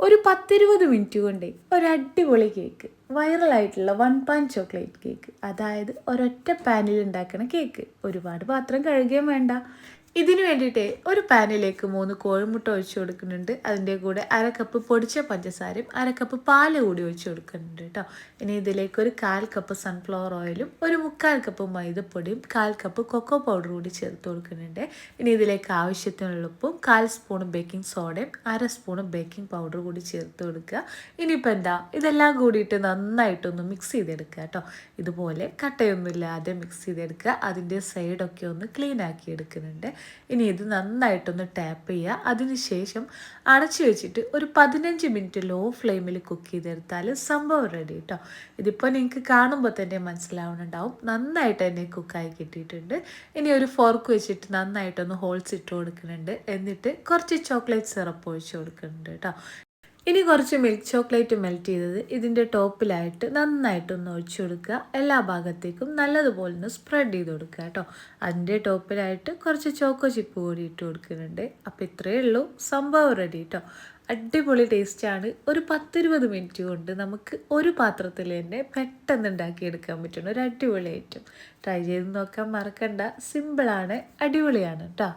ഒരു പത്തിരുപത് മിനിറ്റ് കൊണ്ട് ഒരു അടിപൊളി കേക്ക്. വൈറലായിട്ടുള്ള വൺ പാൻ ചോക്ലേറ്റ് കേക്ക്. അതായത് ഒരൊറ്റ പാനിൽ ഉണ്ടാക്കുന്ന കേക്ക്. ഒരുപാട് പാത്രം കഴുകുകയും വേണ്ട. ഇതിന് വേണ്ടിയിട്ട് ഒരു പാനിലേക്ക് മൂന്ന് കോഴിമുട്ട ഒഴിച്ചു കൊടുക്കുന്നുണ്ട്. അതിന്റെ കൂടെ അര കപ്പ് പൊടിച്ച പഞ്ചസാരയും അര കപ്പ് പാൽ കൂടി ഒഴിച്ചു കൊടുക്കുന്നുണ്ട് കേട്ടോ. ഇനി ഇതിലേക്ക് ഒരു കാൽ കപ്പ് സൺഫ്ലവർ ഓയിലും ഒരു മുക്കാൽ കപ്പ് മൈദപ്പൊടിയും കാൽ കപ്പ് കൊക്കോ പൗഡർ കൂടി ചേർത്ത് കൊടുക്കുന്നുണ്ട്. ഇനി ഇതിലേക്ക് ആവശ്യത്തിനുള്ള ഉപ്പും കാൽ സ്പൂൺ ബേക്കിംഗ് സോഡയും അര സ്പൂൺ ബേക്കിംഗ് പൗഡർ കൂടി ചേർത്ത് കൊടുക്കുക. ഇനിയിപ്പോൾ എന്താ? ഇതെല്ലാം കൂടിയിട്ട് നന്നായിട്ടൊന്ന് മിക്സ് ചെയ്തെടുക്കുക കേട്ടോ ഇതുപോലെ കട്ടയൊന്നുമില്ലാതെ മിക്സ് ചെയ്തെടുക്കുക. അതിന്റെ സൈഡൊക്കെ ഒന്ന് ക്ലീൻ ആക്കി എടുക്കുന്നുണ്ട്. ഇനി ഇത് നന്നായിട്ടൊന്ന് ടാപ്പ് ചെയ്യുക. അതിനുശേഷം അടച്ചു വെച്ചിട്ട് ഒരു പതിനഞ്ച് മിനിറ്റ് ലോ ഫ്ലെയിമിൽ കുക്ക് ചെയ്തെടുത്താൽ സംഭവം റെഡി കേട്ടോ ഇതിപ്പോൾ നിങ്ങൾക്ക് കാണുമ്പോൾ തന്നെ മനസ്സിലാവുന്നുണ്ടാവും. നന്നായിട്ട് തന്നെ കുക്കായി കിട്ടിയിട്ടുണ്ട്. ഇനി ഒരു ഫോർക്ക് വെച്ചിട്ട് നന്നായിട്ടൊന്ന് ഹോൾസ് ഇട്ട് കൊടുക്കുന്നുണ്ട്. എന്നിട്ട് കുറച്ച് ചോക്ലേറ്റ് സിറപ്പ് ഒഴിച്ച് കൊടുക്കുന്നുണ്ട് കേട്ടോ ഇനി കുറച്ച് മിൽക്ക് ചോക്ലേറ്റ് മെൽറ്റ് ചെയ്തത് ഇതിന്റെ ടോപ്പിലായിട്ട് നന്നായിട്ടൊന്ന് ഒഴിച്ചു കൊടുക്കുക. എല്ലാ ഭാഗത്തേക്കും നല്ലതുപോലെ ഒന്ന് സ്പ്രെഡ് ചെയ്ത് കൊടുക്കുക കേട്ടോ. അതിന്റെ ടോപ്പിലായിട്ട് കുറച്ച് ചോക്കോ ചിപ്പ് കൂടി ഇട്ട് കൊടുക്കുന്നുണ്ട്. അപ്പോൾ ഇത്രയേ ഉള്ളൂ. സംഭവം റെഡി കേട്ടോ അടിപൊളി ടേസ്റ്റാണ് ഒരു പത്തിരുപത് മിനിറ്റ് കൊണ്ട് നമുക്ക് ഒരു പാത്രത്തിൽ തന്നെ പെട്ടെന്ന് ഉണ്ടാക്കിയെടുക്കാൻ പറ്റുന്ന ഒരു അടിപൊളി ഐറ്റം ട്രൈ ചെയ്ത് നോക്കാൻ മറക്കണ്ട. സിമ്പിളാണ് അടിപൊളിയാണ് കേട്ടോ